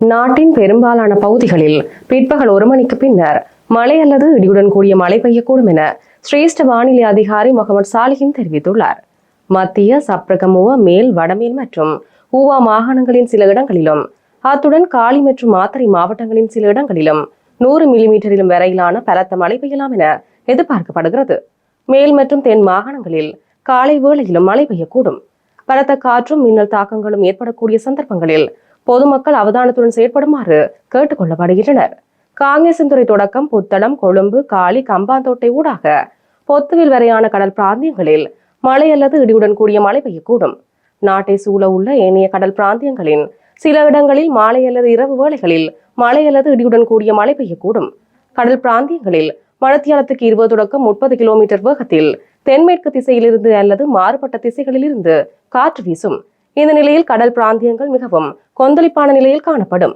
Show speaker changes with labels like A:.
A: நாட்டின் பெரும்பாலான பகுதிகளில் பிற்பகல் ஒரு மணிக்கு பின்னர் மழை அல்லது இடியுடன் கூடிய மழை பெய்யக்கூடும் என சிரேஷ்ட வானிலை அதிகாரி முகமது சாலிஹின் தெரிவித்துள்ளார். மத்திய சப்ரகமுவ மேல் வடமேல் மற்றும் ஊவா மாகாணங்களின் சில இடங்களிலும் அத்துடன் காலி மற்றும் மாத்தறை மாவட்டங்களின் சில இடங்களிலும் நூறு மில்லிமீட்டரிலும் வரையிலான பலத்த மழை பெய்யலாம் என எதிர்பார்க்கப்படுகிறது. மேல் மற்றும் தென் மாகாணங்களில் காலை வேளையிலும் மழை பெய்யக்கூடும். பலத்த காற்றும் மின்னல் தாக்கங்களும் ஏற்படக்கூடிய சந்தர்ப்பங்களில் பொதுமக்கள் அவதானத்துடன் செயற்படுமாறு கேட்டுக் கொள்ளப்படுகின்றனர் காங்கேசன்துறை தொடக்கம் புத்தளம் கொழும்பு காலி கம்பாந்தோட்டை ஊடாக பொத்துவில் வரையான கடல் பிராந்தியங்களில் மழை அல்லது இடியுடன் கூடிய மழை பெய்யக்கூடும். நாட்டை சூழ உள்ள ஏனைய கடல் பிராந்தியங்களின் சில இடங்களில் மாலை அல்லது இரவு வேளைகளில் மழை அல்லது இடியுடன் கூடிய மழை பெய்யக்கூடும். கடல் பிராந்தியங்களில் மணத்தியாலத்துக்கு இருபது தொடக்கம் முப்பது கிலோமீட்டர் வேகத்தில் தென்மேற்கு திசையிலிருந்து அல்லது மாறுபட்ட திசைகளிலிருந்து காற்று வீசும். இந்த நிலையில் கடல் பிராந்தியங்கள் மிகவும் கொந்தளிப்பான நிலையில் காணப்படும்.